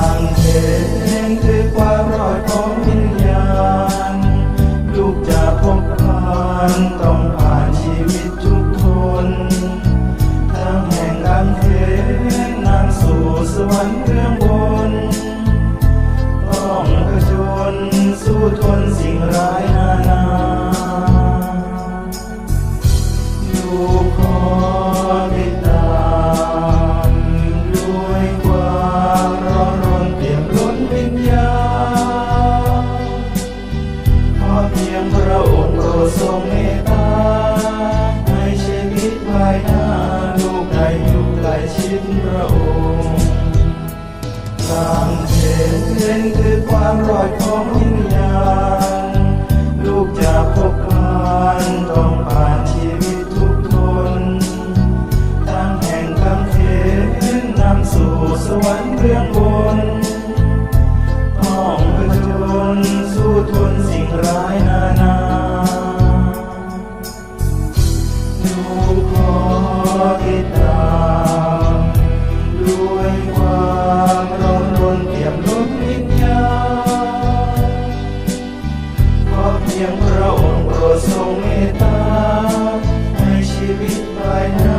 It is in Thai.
างเขนคือความรอดของวิญญาณลูกจะพบผ่านต้องผ่านชีวิตทุกทนทั้งแห่งกางเขนนำสู่สวรรค์เบื้องบน ต้องผจญสู้ทนสิ่งร้ายนานาลูกขอติ ชิดพระองค์ตามเห็นคือความรอดของวิน ยงพระองค์โปรดทรงเมตตาให้ชีวิตภายใ